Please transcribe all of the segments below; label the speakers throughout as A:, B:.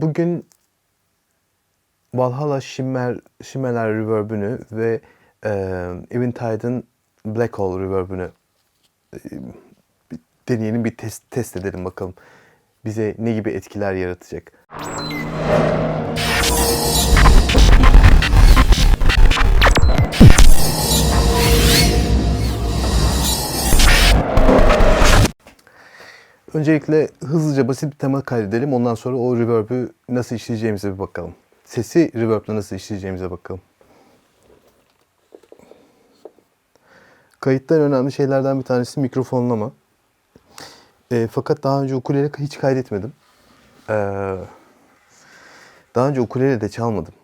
A: Bugün Valhalla Shimmer, Shimmer'ler Reverb'ünü ve e, Eventide'ın Black Hole Reverb'ünü e, deneyelim, bir test, test edelim bakalım. Bize ne gibi etkiler yaratacak. Öncelikle hızlıca basit bir tema kaydedelim. Ondan sonra o reverb'ü nasıl işleyeceğimize bir bakalım. Sesi reverb'le nasıl işleyeceğimize bakalım. Kayıttan önemli şeylerden bir tanesi mikrofonlama. E, fakat daha önce ukulele hiç kaydetmedim. E, daha önce ukulele de çalmadım.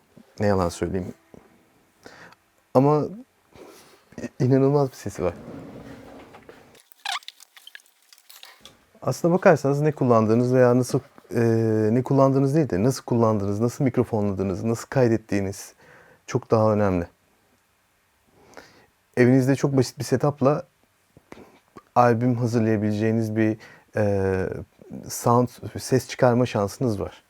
A: Ne yalan söyleyeyim. Ama inanılmaz bir sesi var. Aslına bakarsanız ne kullandığınız veya nasıl e, ne kullandığınız değil de nasıl kullandığınız, nasıl mikrofonladığınız, nasıl kaydettiğiniz çok daha önemli. Evinizde çok basit bir setupla albüm hazırlayabileceğiniz bir e, sound, ses çıkarma şansınız var.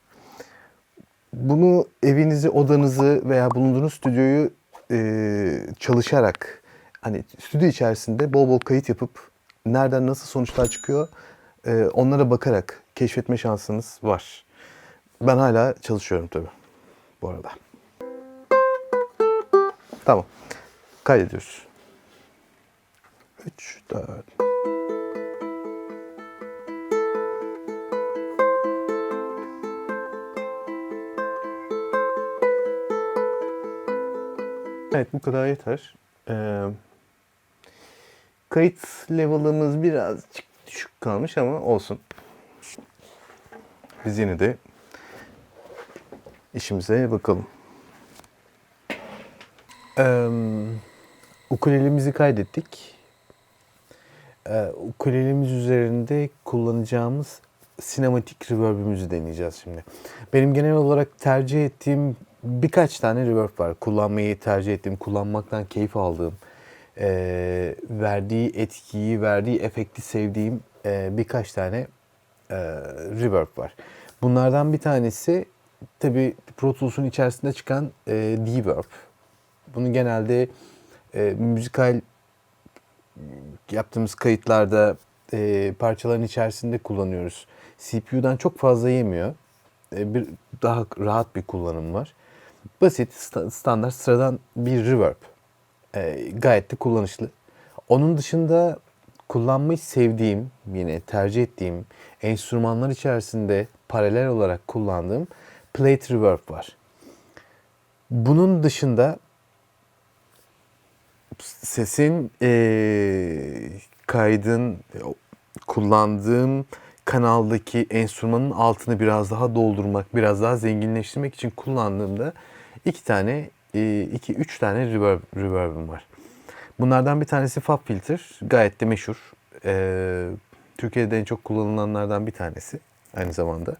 A: Bunu evinizi, odanızı veya bulunduğunuz stüdyoyu e, çalışarak hani stüdyo içerisinde bol bol kayıt yapıp nereden nasıl sonuçlar çıkıyor e, onlara bakarak keşfetme şansınız var. Ben hala çalışıyorum tabii bu arada. Tamam. Kaydediyoruz. 3, 4. Evet bu kadar yeter. Ee, kayıt level'ımız birazcık düşük kalmış ama olsun. Biz yine de işimize bakalım. Ee, ukulelemizi kaydettik. Ee, ukulelemiz üzerinde kullanacağımız sinematik reverb'ümüzü deneyeceğiz şimdi. Benim genel olarak tercih ettiğim birkaç tane reverb var. Kullanmayı tercih ettiğim, kullanmaktan keyif aldığım, e, verdiği etkiyi, verdiği efekti sevdiğim e, birkaç tane e, reverb var. Bunlardan bir tanesi tabi Pro Tools'un içerisinde çıkan e, Reverb. Bunu genelde e, müzikal yaptığımız kayıtlarda e, parçaların içerisinde kullanıyoruz. CPU'dan çok fazla yemiyor. E, bir daha rahat bir kullanım var. Basit, sta- standart, sıradan bir reverb. E, gayet de kullanışlı. Onun dışında kullanmayı sevdiğim, yine tercih ettiğim enstrümanlar içerisinde paralel olarak kullandığım plate reverb var. Bunun dışında sesin eee kaydın kullandığım kanaldaki enstrümanın altını biraz daha doldurmak, biraz daha zenginleştirmek için kullandığımda iki tane, eee, iki üç tane reverb, reverb'im var. Bunlardan bir tanesi Fab Filter. Gayet de meşhur. Ee, Türkiye'de en çok kullanılanlardan bir tanesi aynı zamanda.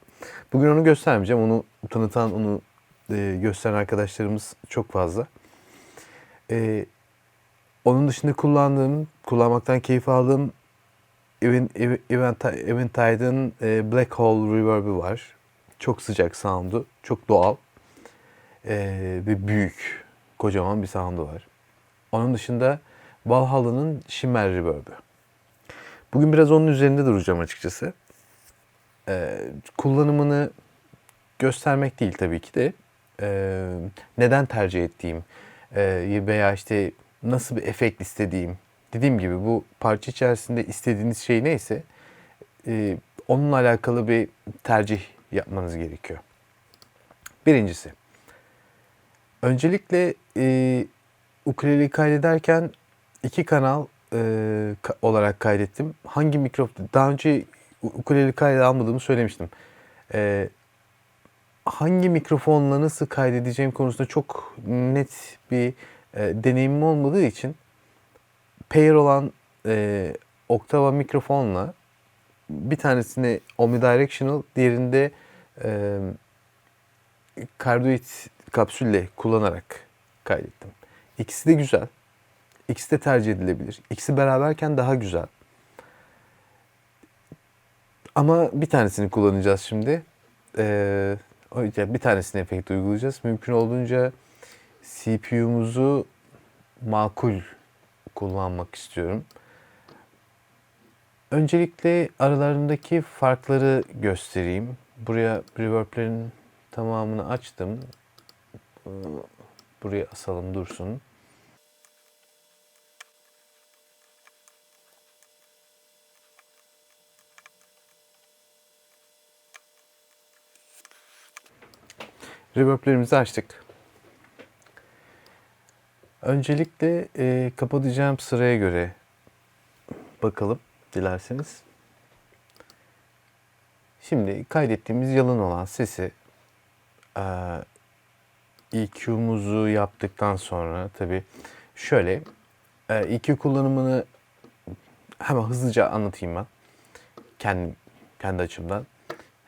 A: Bugün onu göstermeyeceğim. Onu tanıtan, onu e, gösteren arkadaşlarımız çok fazla. Ee, onun dışında kullandığım, kullanmaktan keyif aldığım Event, Event, Eventide'ın e, Black Hole Reverb'ü var. Çok sıcak sound'u, çok doğal ee, ve büyük, kocaman bir sound'u var. Onun dışında Valhalla'nın Shimmer Reverb'ü. Bugün biraz onun üzerinde duracağım açıkçası. Ee, kullanımını göstermek değil tabii ki de. Ee, neden tercih ettiğim e, veya işte nasıl bir efekt istediğim. Dediğim gibi bu parça içerisinde istediğiniz şey neyse e, onunla alakalı bir tercih yapmanız gerekiyor. Birincisi. Öncelikle e, ukuleleyi kaydederken iki kanal e, ka- olarak kaydettim. Hangi mikrofon? Daha önce ukulele kaydı almadığımı söylemiştim. E, hangi mikrofonla nasıl kaydedeceğim konusunda çok net bir e, deneyimim olmadığı için pair olan e, Octava mikrofonla bir tanesini omnidirectional, diğerinde e, Carduit kapsülle kullanarak kaydettim. İkisi de güzel. İkisi de tercih edilebilir. İkisi beraberken daha güzel. Ama bir tanesini kullanacağız şimdi. Ee, bir tanesini efekt uygulayacağız. Mümkün olduğunca CPU'muzu makul kullanmak istiyorum. Öncelikle aralarındaki farkları göstereyim. Buraya reverb'lerin tamamını açtım. Ee, Buraya asalım dursun. Reverb'lerimizi açtık. Öncelikle e, kapatacağım sıraya göre bakalım dilerseniz. Şimdi kaydettiğimiz yalın olan sesi e, EQ'muzu yaptıktan sonra tabii şöyle e, EQ kullanımını hemen hızlıca anlatayım ben. Kendi, kendi açımdan.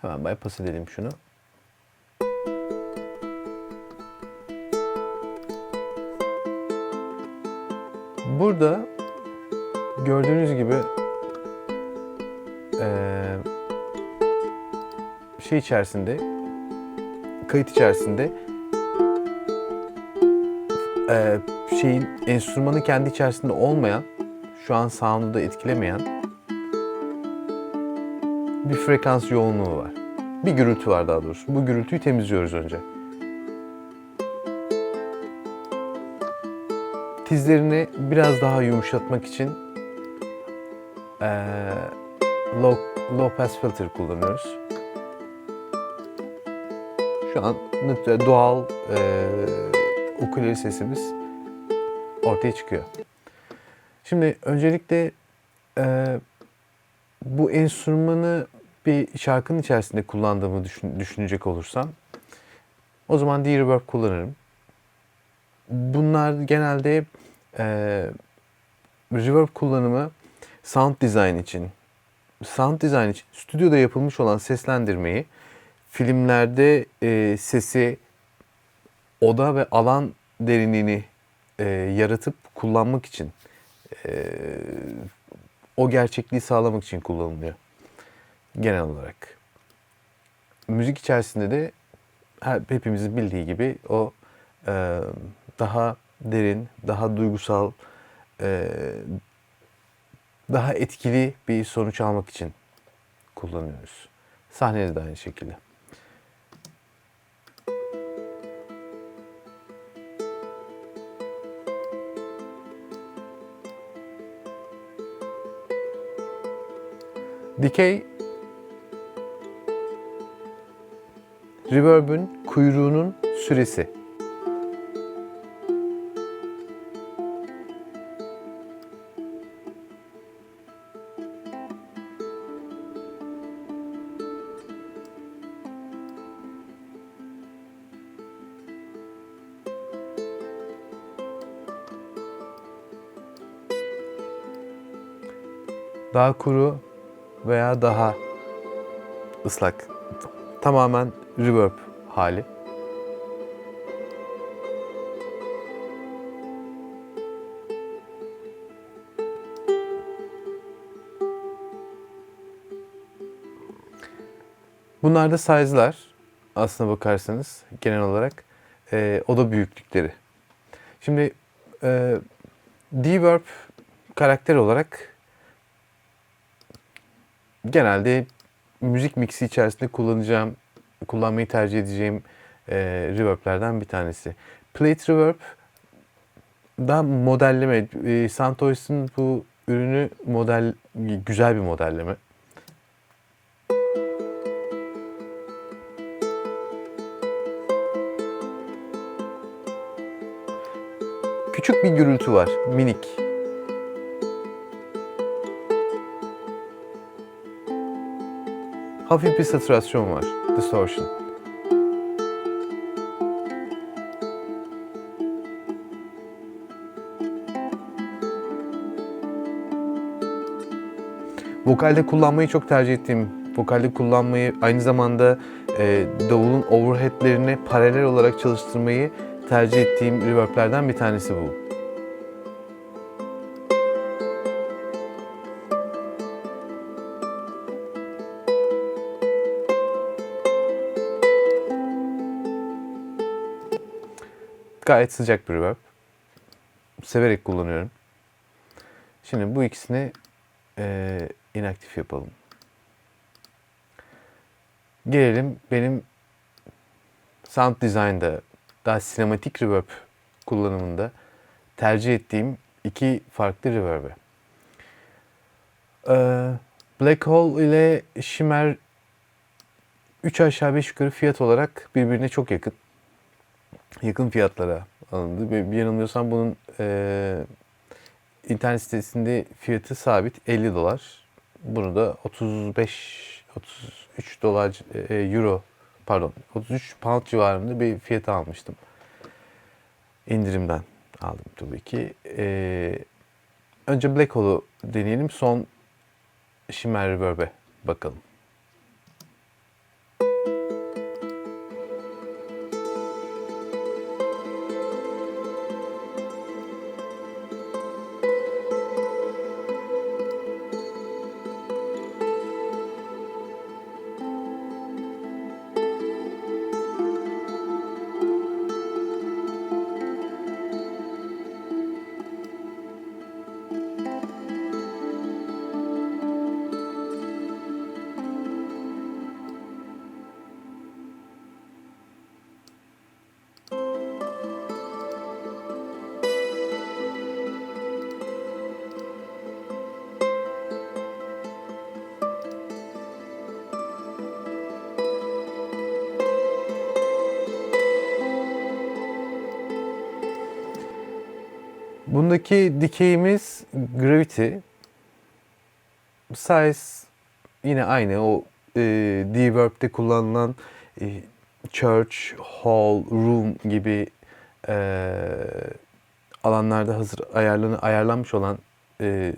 A: Hemen bypass edelim şunu. Burada gördüğünüz gibi eee, şey içerisinde kayıt içerisinde eee, şeyin enstrümanı kendi içerisinde olmayan şu an sound'u da etkilemeyen bir frekans yoğunluğu var. Bir gürültü var daha doğrusu. Bu gürültüyü temizliyoruz önce. Tizlerini biraz daha yumuşatmak için eee, low, low pass filter kullanıyoruz. Şu an doğal eee ukulele sesimiz ortaya çıkıyor. Şimdi öncelikle eee, bu enstrümanı bir şarkının içerisinde kullandığımı düşün- düşünecek olursam o zaman D-Reverb kullanırım. Bunlar genelde eee reverb kullanımı sound design için, sound design için stüdyoda yapılmış olan seslendirmeyi filmlerde eee, sesi oda ve alan derinliğini eee, yaratıp kullanmak için eee, o gerçekliği sağlamak için kullanılıyor genel olarak. Müzik içerisinde de hepimizin bildiği gibi o eee, daha derin, daha duygusal, eee, daha etkili bir sonuç almak için kullanıyoruz. Sahnede de aynı şekilde. Dikey reverb'ün kuyruğunun süresi. Daha kuru veya daha ıslak. Tamamen reverb hali. Bunlar da size'lar aslına bakarsanız genel olarak e, oda büyüklükleri. Şimdi e, D-Verb karakter olarak genelde müzik mixi içerisinde kullanacağım, kullanmayı tercih edeceğim e, reverb'lerden bir tanesi. Plate reverb daha modelleme. E, Santois'in bu ürünü model güzel bir modelleme. Küçük bir gürültü var, minik. Hafif bir saturasyon var, distortion. Vokalde kullanmayı çok tercih ettiğim, vokalde kullanmayı aynı zamanda e, davulun overheadlerine paralel olarak çalıştırmayı tercih ettiğim reverb'lerden bir tanesi bu. Gayet sıcak bir reverb. Severek kullanıyorum. Şimdi bu ikisini e, inaktif yapalım. Gelelim benim sound design'da daha sinematik reverb kullanımında tercih ettiğim iki farklı reverb'e. Ee, Black Hole ile Shimmer 3 aşağı 5 yukarı fiyat olarak birbirine çok yakın. Yakın fiyatlara alındı. Bir, yanılmıyorsam bunun e, internet sitesinde fiyatı sabit 50 dolar. Bunu da 35 33 dolar e, euro pardon 33 pound civarında bir fiyata almıştım. İndirimden aldım tabii ki. Ee, önce Black Hole'u deneyelim. Son Shimmer Reverb'e bakalım. Bundaki dikeyimiz Gravity. Size yine aynı o e, D-Verb'de kullanılan e, church, hall, room gibi e, alanlarda hazır ayarlanı, ayarlanmış olan e,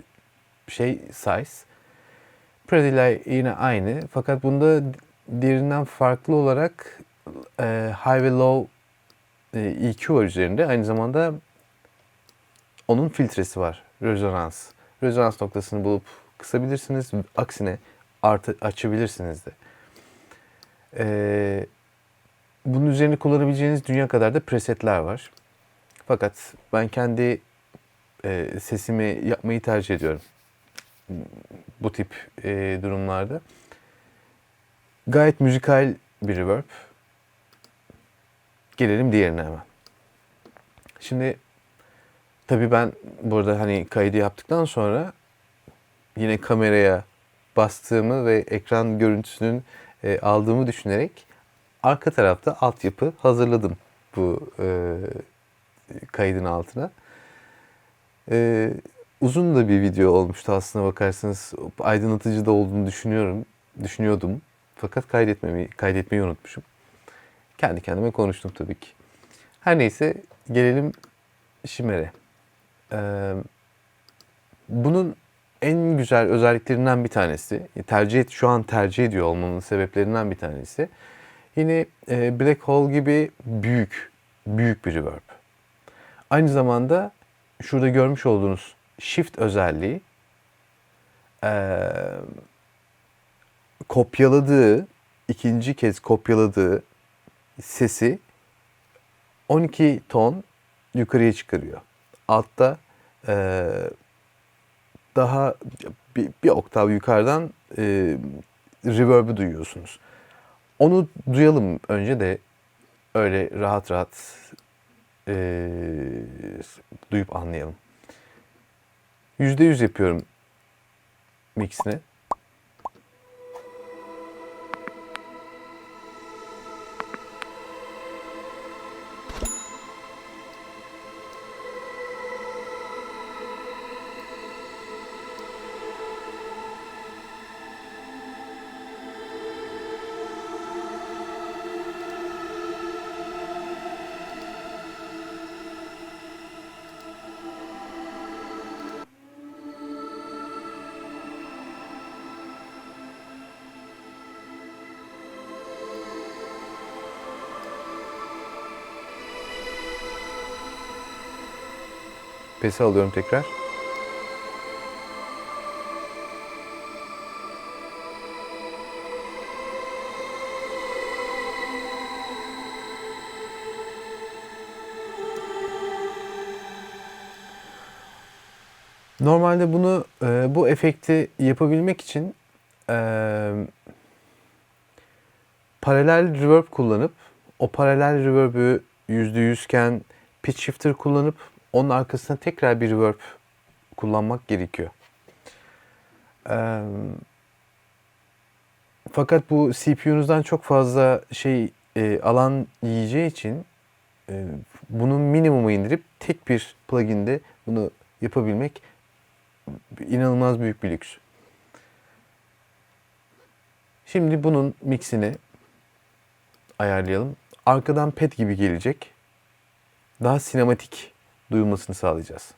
A: şey size. Prede'ler yine aynı fakat bunda diğerinden farklı olarak e, high ve low e, EQ var üzerinde. Aynı zamanda onun filtresi var. Rezonans. Rezonans noktasını bulup kısabilirsiniz. Aksine artı açabilirsiniz de. Ee, bunun üzerine kullanabileceğiniz dünya kadar da presetler var. Fakat ben kendi e, sesimi yapmayı tercih ediyorum. Bu tip e, durumlarda. Gayet müzikal bir reverb. Gelelim diğerine hemen. Şimdi Tabii ben burada hani kaydı yaptıktan sonra yine kameraya bastığımı ve ekran görüntüsünün e, aldığımı düşünerek arka tarafta altyapı hazırladım bu e, kaydın altına. E, uzun da bir video olmuştu aslına bakarsanız. Aydınlatıcı da olduğunu düşünüyorum, düşünüyordum. Fakat kaydetmeyi, kaydetmeyi unutmuşum. Kendi kendime konuştum tabii ki. Her neyse gelelim Şimer'e. Ee, bunun en güzel özelliklerinden bir tanesi, tercih et, şu an tercih ediyor olmanın sebeplerinden bir tanesi. Yine e, Black Hole gibi büyük, büyük bir reverb. Aynı zamanda şurada görmüş olduğunuz shift özelliği e, kopyaladığı, ikinci kez kopyaladığı sesi 12 ton yukarıya çıkarıyor. Altta e, daha bir, bir oktav yukarıdan e, reverb'ü duyuyorsunuz. Onu duyalım önce de öyle rahat rahat e, duyup anlayalım. %100 yapıyorum mixini. Nefesi alıyorum tekrar. Normalde bunu e, bu efekti yapabilmek için e, paralel reverb kullanıp o paralel reverb'ü %100'ken pitch shifter kullanıp onun arkasına tekrar bir reverb kullanmak gerekiyor. E, fakat bu CPU'nuzdan çok fazla şey e, alan yiyeceği için e, bunun minimumu indirip tek bir plugin'de bunu yapabilmek inanılmaz büyük bir lüks. Şimdi bunun mixini ayarlayalım. Arkadan pad gibi gelecek. Daha sinematik duyulmasını sağlayacağız.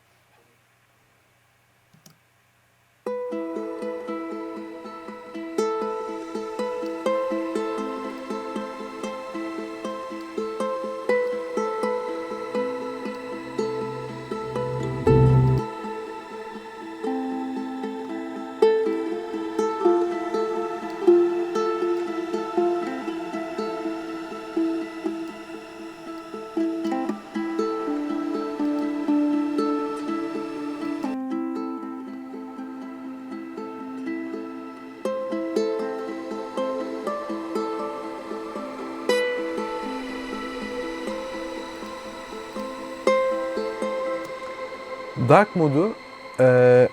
A: Dark modu e,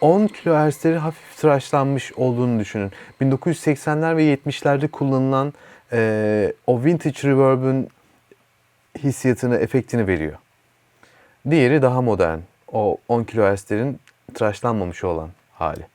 A: 10 kHz'leri hafif tıraşlanmış olduğunu düşünün. 1980'ler ve 70'lerde kullanılan e, o vintage reverb'ün hissiyatını, efektini veriyor. Diğeri daha modern. O 10 kHz'lerin tıraşlanmamış olan hali.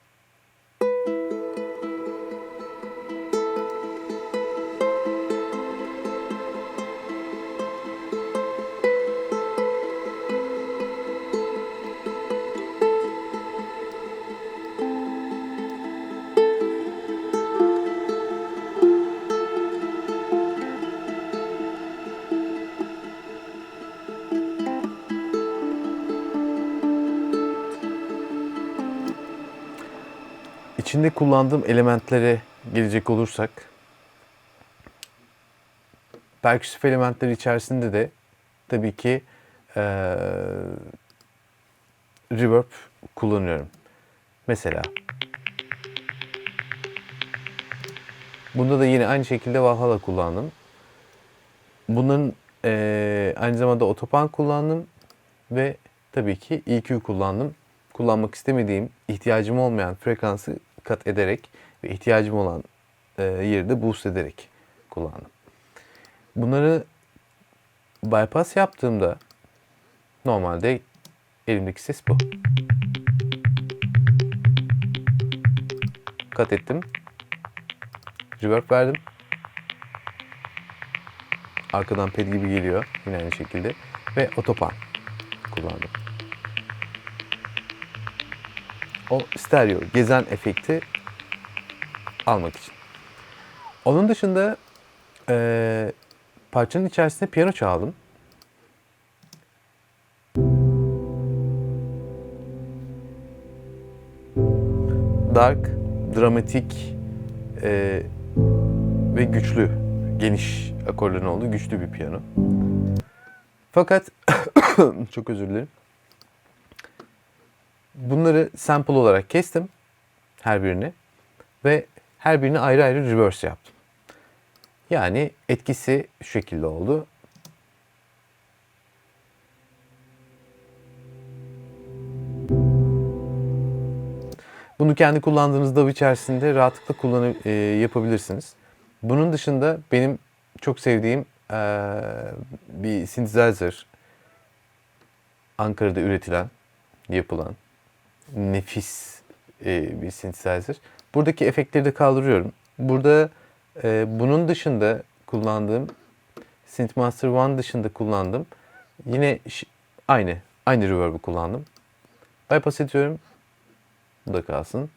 A: İçinde kullandığım elementlere gelecek olursak perküsif elementler içerisinde de tabii ki eee reverb kullanıyorum. Mesela bunda da yine aynı şekilde Valhalla kullandım. Bunun eee, aynı zamanda otopan kullandım ve tabii ki EQ kullandım. Kullanmak istemediğim, ihtiyacım olmayan frekansı kat ederek ve ihtiyacım olan eee, yeri de boost ederek kullandım. Bunları bypass yaptığımda normalde elimdeki ses bu. Kat ettim. Reverb verdim. Arkadan ped gibi geliyor yine aynı şekilde ve otopan kullandım. O stereo gezen efekti almak için. Onun dışında eee, parçanın içerisinde piyano çaldım. Dark, dramatik eee, ve güçlü, geniş akorların olduğu güçlü bir piyano. Fakat çok özür dilerim. Bunları sample olarak kestim her birini ve her birini ayrı ayrı reverse yaptım. Yani etkisi şu şekilde oldu. Bunu kendi kullandığınız DAW içerisinde rahatlıkla kullanı e, yapabilirsiniz. Bunun dışında benim çok sevdiğim e, bir synthesizer Ankara'da üretilen, yapılan nefis e, bir synthesizer. Buradaki efektleri de kaldırıyorum. Burada e, bunun dışında kullandığım Synthmaster One dışında kullandığım yine aynı aynı reverb'ı kullandım. Bypass ediyorum. Bu da kalsın.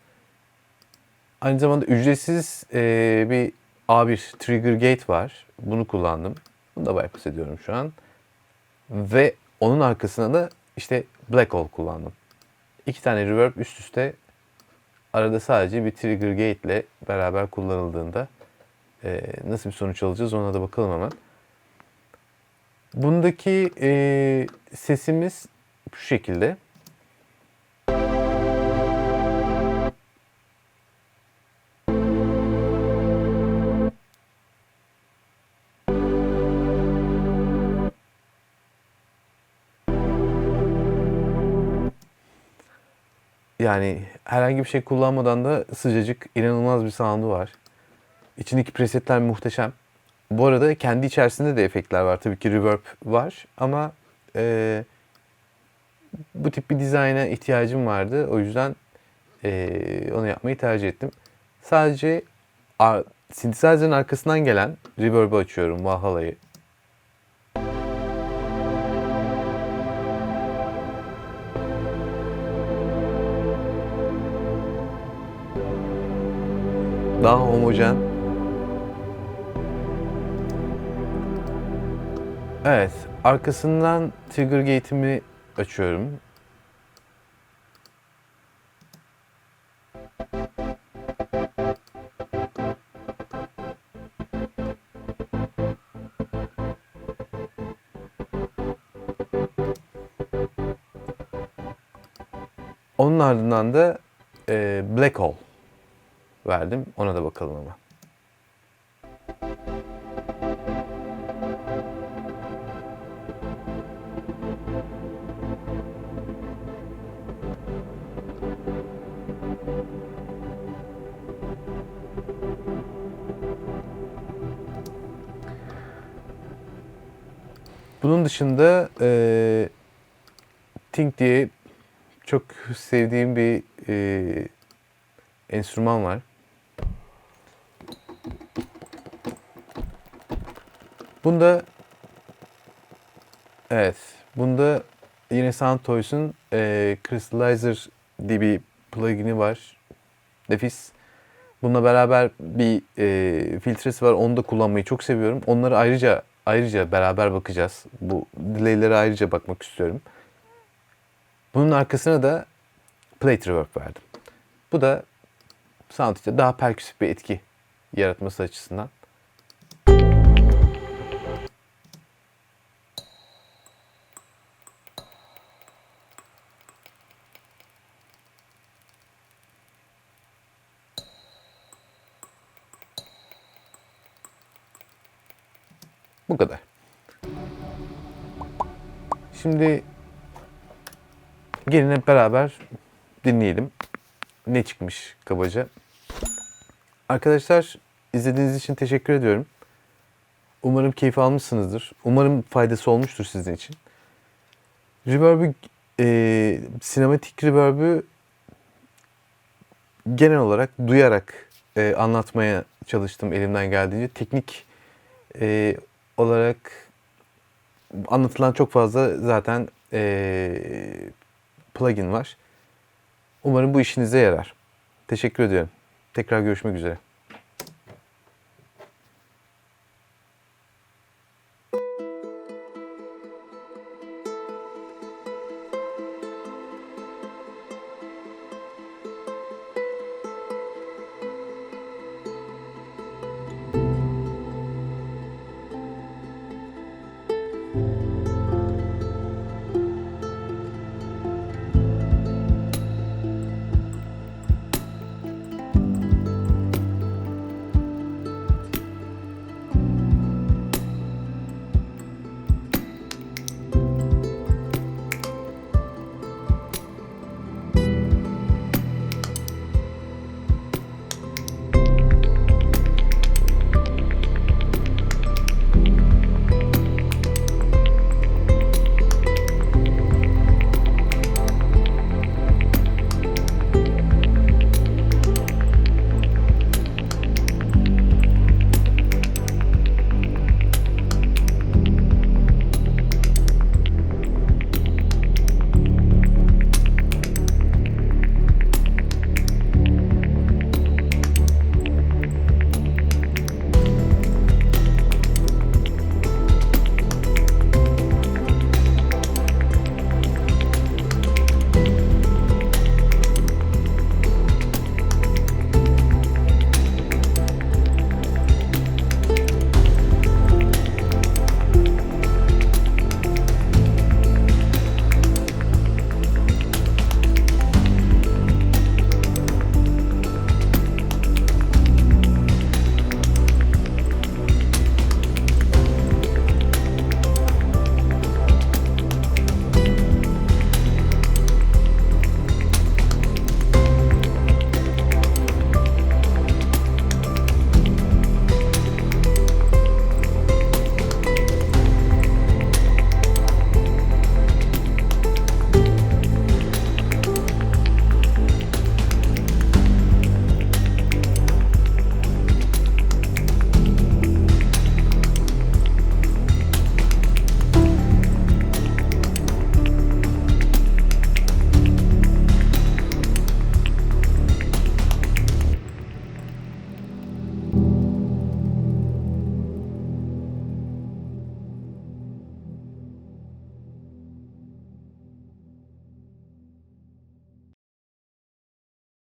A: Aynı zamanda ücretsiz e, bir A1 Trigger Gate var. Bunu kullandım. Bunu da bypass ediyorum şu an. Ve onun arkasına da işte Black Hole kullandım. İki tane reverb üst üste arada sadece bir Trigger Gate ile beraber kullanıldığında e, nasıl bir sonuç alacağız ona da bakalım hemen. Bundaki e, sesimiz şu şekilde. Yani herhangi bir şey kullanmadan da sıcacık inanılmaz bir sound'u var. İçindeki presetler muhteşem. Bu arada kendi içerisinde de efektler var. Tabii ki reverb var ama e, bu tip bir dizayna ihtiyacım vardı. O yüzden e, onu yapmayı tercih ettim. Sadece synthesizer'ın arkasından gelen reverb'ı açıyorum Valhalla'yı. Daha homojen. Evet, arkasından trigger gate'imi açıyorum. Onun ardından da e, Black Hole verdim. Ona da bakalım ama. Bunun dışında e, Think diye çok sevdiğim bir e, enstrüman var. Bunda evet, bunda yine Soundtoys'un e, Crystallizer bir plugin'i var. Nefis. Bununla beraber bir e, filtresi var. Onu da kullanmayı çok seviyorum. Onları ayrıca ayrıca beraber bakacağız. Bu delay'lere ayrıca bakmak istiyorum. Bunun arkasına da plate reverb verdim. Bu da sound daha perküsif bir etki yaratması açısından. Şimdi gelin hep beraber dinleyelim. Ne çıkmış kabaca. Arkadaşlar izlediğiniz için teşekkür ediyorum. Umarım keyif almışsınızdır. Umarım faydası olmuştur sizin için. Reverb'ü, e, sinematik reverb'ü genel olarak duyarak e, anlatmaya çalıştım elimden geldiğince. Teknik e, olarak anlatılan çok fazla zaten e, plugin var. Umarım bu işinize yarar. Teşekkür ediyorum. Tekrar görüşmek üzere.